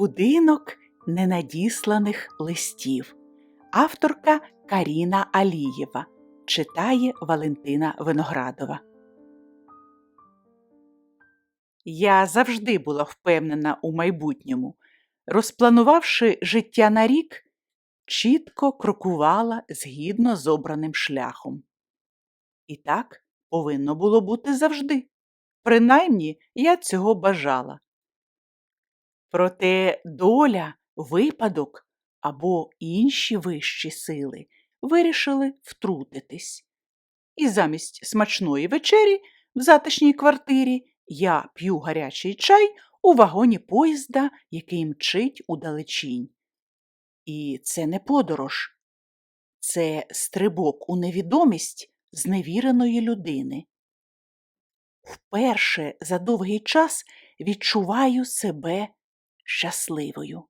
Будинок ненадісланих листів. Авторка Каріна Алієва читає Валентина Виноградова. Я завжди була впевнена у майбутньому. Розпланувавши життя на рік, чітко крокувала згідно з обраним шляхом. І так повинно було бути завжди. Принаймні я цього бажала. Проте доля, випадок або інші вищі сили вирішили втрутитись. І замість смачної вечері в затишній квартирі я п'ю гарячий чай у вагоні поїзда, який мчить у далечінь. І це не подорож, це стрибок у невідомість зневіреної людини. Вперше за довгий час відчуваю себе щасливою.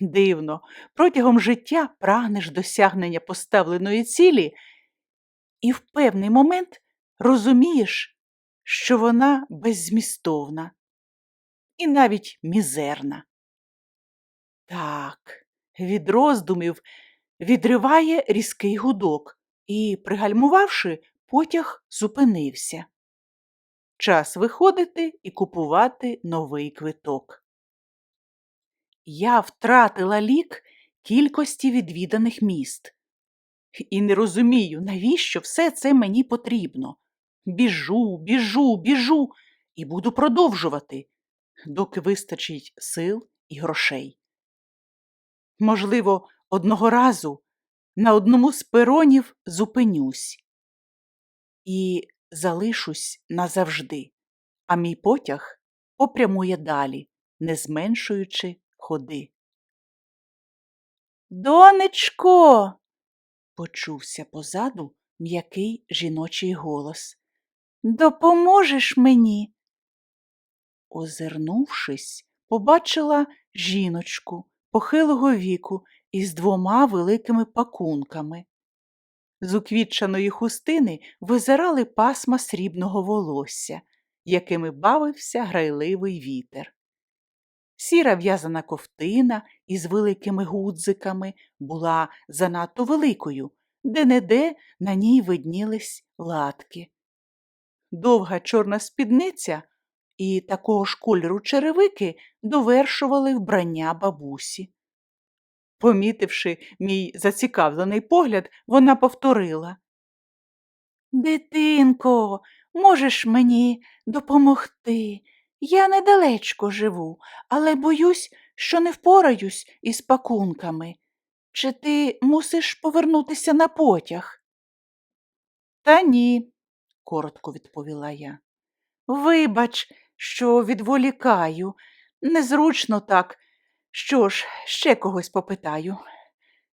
Дивно, протягом життя прагнеш досягнення поставленої цілі, і в певний момент розумієш, що вона беззмістовна і навіть мізерна. Так, від роздумів відриває різкий гудок і, пригальмувавши, потяг зупинився. Час виходити і купувати новий квиток. Я втратила лік кількості відвіданих міст. І не розумію, навіщо все це мені потрібно. Біжу, біжу, біжу і буду продовжувати, доки вистачить сил і грошей. Можливо, одного разу на одному з перонів зупинюсь і залишусь назавжди, а мій потяг попрямує далі, не зменшуючи ходи. Донечко. почувся позаду м'який жіночий голос. Допоможеш мені? Озирнувшись, побачила жіночку похилого віку із двома великими пакунками. З уквітчаної хустини визирали пасма срібного волосся, якими бавився грайливий вітер. Сіра в'язана ковтина із великими гудзиками була занадто великою, де-не-де на ній виднілись латки. Довга чорна спідниця і такого ж кольору черевики довершували вбрання бабусі. Помітивши мій зацікавлений погляд, вона повторила Дитинко, можеш мені допомогти? Я недалечко живу, але боюсь, що не впораюсь із пакунками. Чи ти мусиш повернутися на потяг? Та ні, коротко відповіла я. Вибач, що відволікаю. Незручно так. Що ж, ще когось попитаю,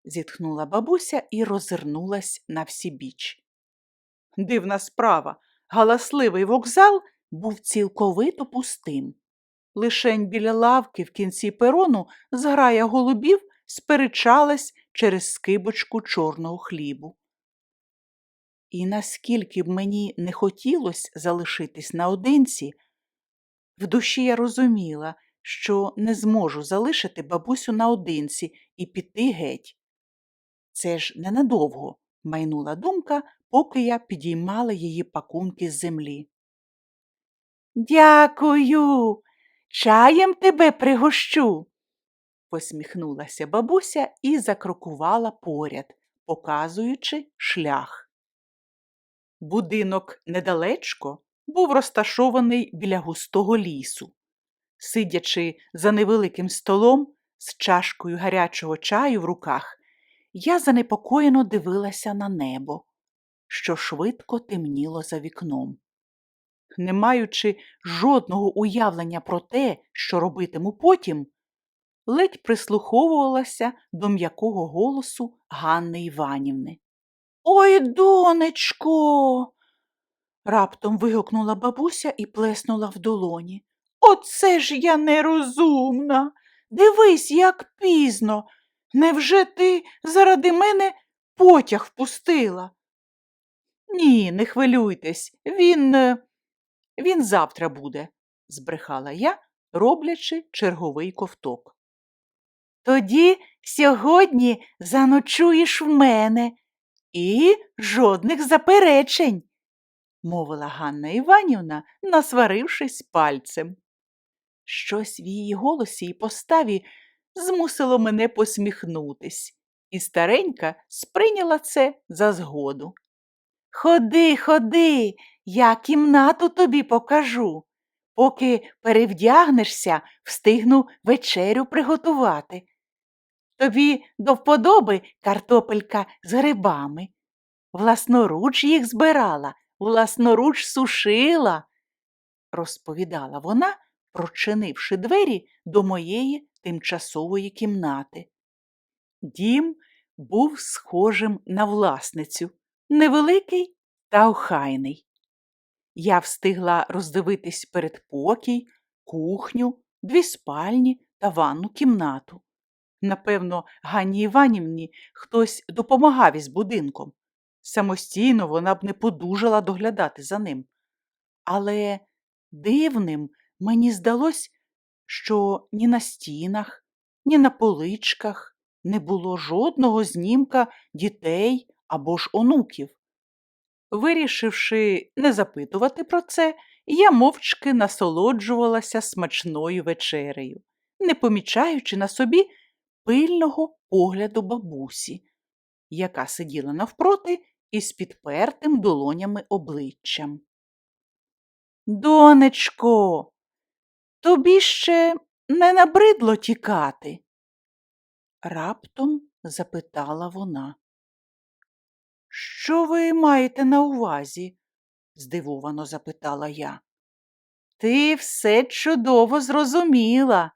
зітхнула бабуся і роззирнулась на всі біч. Дивна справа, галасливий вокзал був цілковито пустим. Лишень біля лавки в кінці перону зграя голубів сперечалась через скибочку чорного хлібу. І наскільки б мені не хотілося залишитись наодинці, в душі я розуміла, що не зможу залишити бабусю наодинці і піти геть. Це ж ненадовго, майнула думка, поки я підіймала її пакунки з землі. Дякую, чаєм тебе пригощу, посміхнулася бабуся і закрокувала поряд, показуючи шлях. Будинок недалечко був розташований біля густого лісу. Сидячи за невеликим столом з чашкою гарячого чаю в руках, я занепокоєно дивилася на небо, що швидко темніло за вікном. Не маючи жодного уявлення про те, що робитиму потім, ледь прислуховувалася до м'якого голосу Ганни Іванівни. Ой, донечко. раптом вигукнула бабуся і плеснула в долоні. Оце ж я нерозумна. Дивись, як пізно. Невже ти заради мене потяг впустила? Ні, не хвилюйтесь, він. Він завтра буде, збрехала я, роблячи черговий ковток. Тоді сьогодні заночуєш в мене і жодних заперечень, мовила Ганна Іванівна, насварившись пальцем. Щось в її голосі і поставі змусило мене посміхнутись, і старенька сприйняла це за згоду. Ходи, ходи, я кімнату тобі покажу. Поки перевдягнешся, встигну вечерю приготувати. Тобі до вподоби картопелька з грибами. Власноруч їх збирала, власноруч сушила, розповідала вона, прочинивши двері до моєї тимчасової кімнати. Дім був схожим на власницю, невеликий та охайний. Я встигла роздивитись передпокій, кухню, дві спальні та ванну кімнату. Напевно, Ганні Іванівні хтось допомагав із будинком. Самостійно вона б не подужала доглядати за ним. Але дивним мені здалось, що ні на стінах, ні на поличках не було жодного знімка дітей або ж онуків. Вирішивши не запитувати про це, я мовчки насолоджувалася смачною вечерею, не помічаючи на собі пильного погляду бабусі, яка сиділа навпроти із підпертим долонями обличчям. Донечко, тобі ще не набридло тікати? раптом запитала вона. Що ви маєте на увазі? здивовано запитала я. Ти все чудово зрозуміла,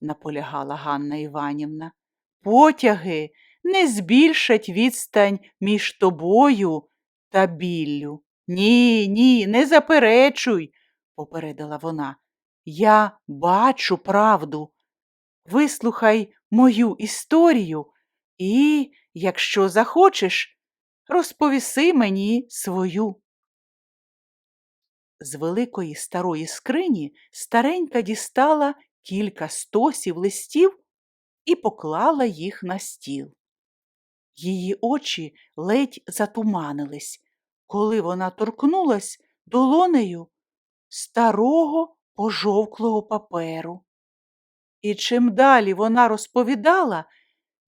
наполягала Ганна Іванівна. Потяги не збільшать відстань між тобою та біллю. Ні, ні, не заперечуй, попередила вона. Я бачу правду. Вислухай мою історію і, якщо захочеш, розповіси мені свою. З великої старої скрині старенька дістала кілька стосів листів і поклала їх на стіл. Її очі ледь затуманились, коли вона торкнулась долонею старого пожовклого паперу. І чим далі вона розповідала,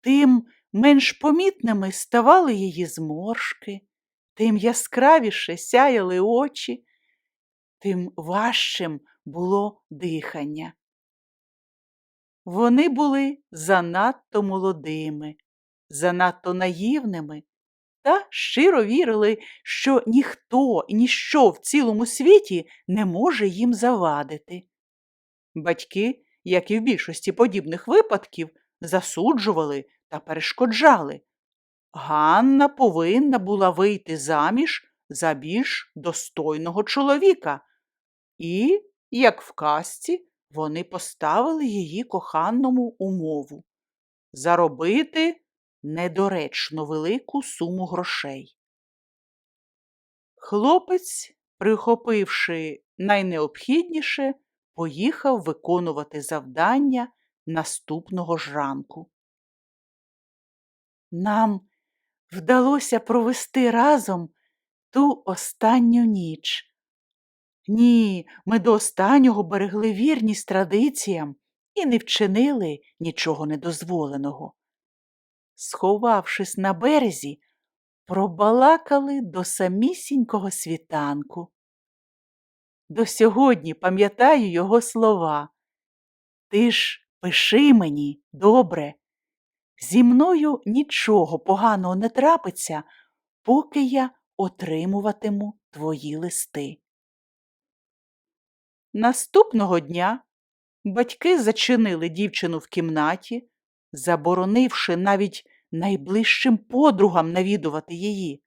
тим менш помітними ставали її зморшки, тим яскравіше сяяли очі, тим важчим було дихання. Вони були занадто молодими, занадто наївними та щиро вірили, що ніхто і ніщо в цілому світі не може їм завадити. Батьки, як і в більшості подібних випадків, засуджували та перешкоджали. Ганна повинна була вийти заміж за більш достойного чоловіка, і, як в казці, вони поставили її коханому умову заробити недоречно велику суму грошей. Хлопець, прихопивши найнеобхідніше, поїхав виконувати завдання наступного ж ранку. Нам вдалося провести разом ту останню ніч. Ні, ми до останнього берегли вірність традиціям і не вчинили нічого недозволеного. Сховавшись на березі, пробалакали до самісінького світанку. До сьогодні пам'ятаю його слова. Ти ж пиши мені, добре. Зі мною нічого поганого не трапиться, поки я отримуватиму твої листи. Наступного дня батьки зачинили дівчину в кімнаті, заборонивши навіть найближчим подругам навідувати її.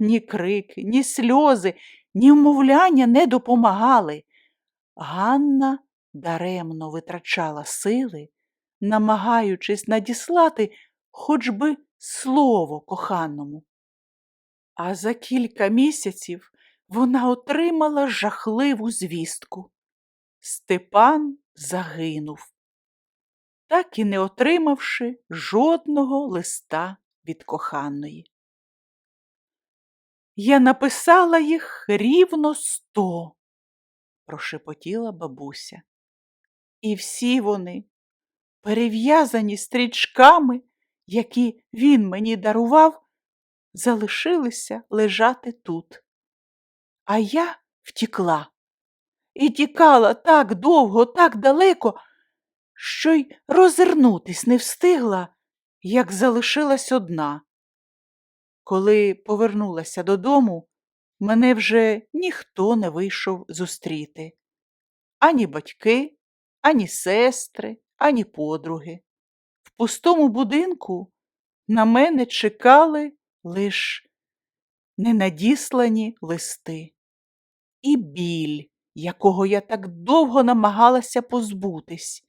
Ні крик, ні сльози, ні вмовляння не допомагали. Ганна даремно витрачала сили, намагаючись надіслати хоч би слово коханому. А за кілька місяців вона отримала жахливу звістку. Степан загинув. так і не отримавши жодного листа від коханої. Я написала їх рівно сто, прошепотіла бабуся. І всі вони, перев'язані стрічками, які він мені дарував, залишилися лежати тут. А я втікла. І тікала так довго, так далеко, що й розвернутись не встигла, як залишилась одна. Коли повернулася додому, мене вже ніхто не вийшов зустріти. Ані батьки, ані сестри, ані подруги. В пустому будинку на мене чекали лиш ненадіслані листи. І біль, якого я так довго намагалася позбутись.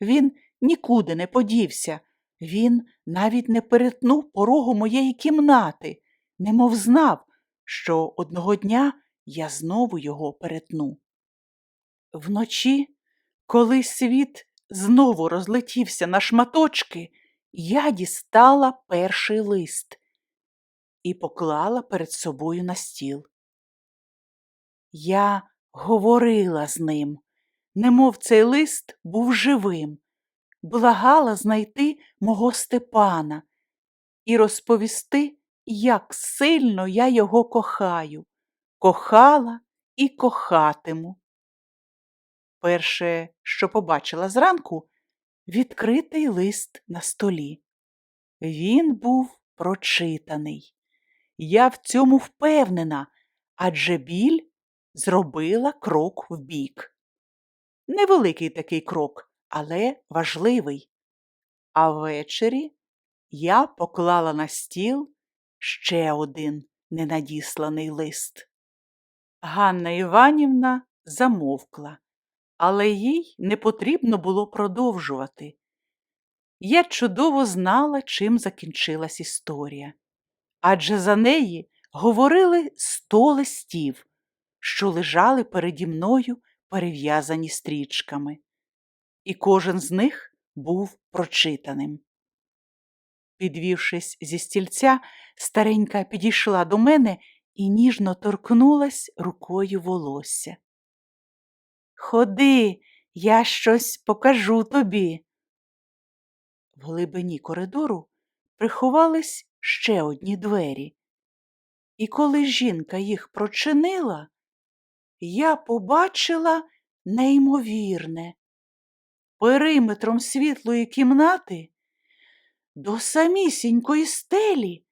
Він нікуди не подівся, він навіть не перетнув порогу моєї кімнати, немов знав, що одного дня я знову його перетну. Вночі, коли світ знову розлетівся на шматочки, я дістала перший лист і поклала перед собою на стіл. Я говорила з ним, немов цей лист був живим, благала знайти мого Степана і розповісти, як сильно я його кохаю, кохала і кохатиму. Перше, що побачила зранку, відкритий лист на столі. Він був прочитаний. Я в цьому впевнена, адже біль зробила крок вбік. Невеликий такий крок, але важливий. А ввечері я поклала на стіл ще один ненадісланий лист. Ганна Іванівна замовкла, але їй не потрібно було продовжувати. Я чудово знала, чим закінчилась історія, адже за неї говорили сто листів, що лежали переді мною перев'язані стрічками, і кожен з них був прочитаним. Підвівшись зі стільця, старенька підійшла до мене і ніжно торкнулась рукою волосся. Ходи, я щось покажу тобі. В глибині коридору приховались ще одні двері, і коли жінка їх прочинила, я побачила неймовірне. Периметром світлої кімнати до самісінької стелі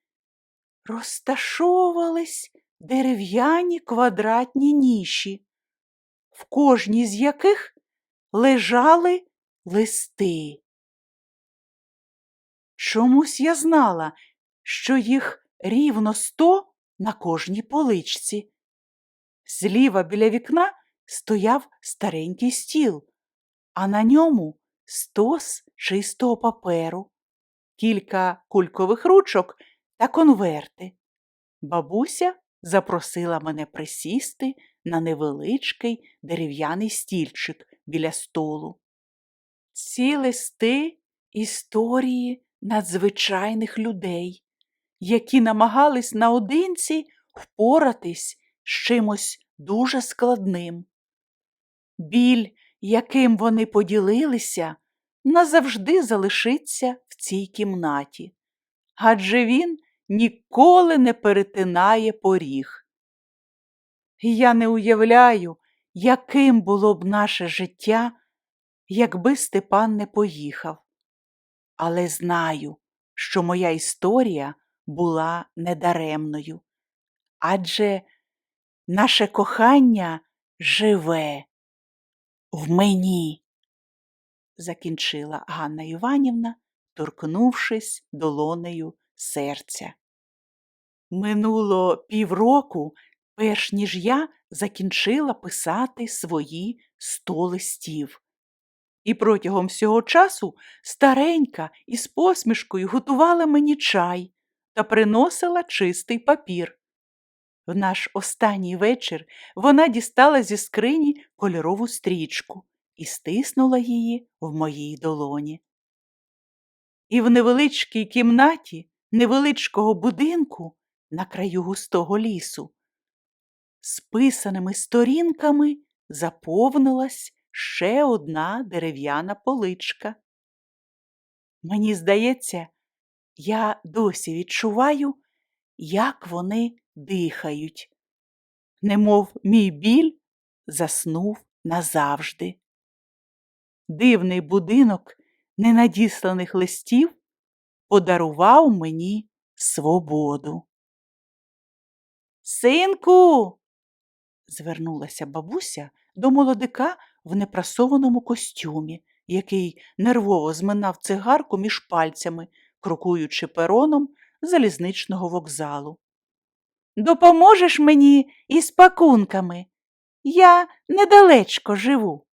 розташовувались дерев'яні квадратні ніші, в кожній з яких лежали листи. Чомусь я знала, що їх рівно сто на кожній поличці. Зліва біля вікна стояв старенький стіл, а на ньому стос чистого паперу, кілька кулькових ручок та конверти. Бабуся запросила мене присісти на невеличкий дерев'яний стільчик біля столу. Ці листи історії надзвичайних людей, які намагались наодинці впоратись з чимось дуже складним. Біль, яким вони поділилися, назавжди залишиться в цій кімнаті, адже він ніколи не перетинає поріг. Я не уявляю, яким було б наше життя, якби Степан не поїхав. Але знаю, що моя історія була недаремною, адже наше кохання живе в мені, закінчила Ганна Іванівна, торкнувшись долонею серця. Минуло півроку, перш ніж я закінчила писати свої сто листів. І протягом всього часу старенька із посмішкою готувала мені чай та приносила чистий папір. В наш останній вечір вона дістала зі скрині кольорову стрічку і стиснула її в моїй долоні. І в невеличкій кімнаті невеличкого будинку на краю густого лісу списаними сторінками заповнилась ще одна дерев'яна поличка. Мені здається, я досі відчуваю, як вони дихають, немов мій біль заснув назавжди. Дивний будинок ненадісланих листів подарував мені свободу. Синку, звернулася бабуся до молодика в непрасованому костюмі, який нервово зминав цигарку між пальцями, крокуючи пероном залізничного вокзалу. Допоможеш мені із пакунками? Я недалечко живу.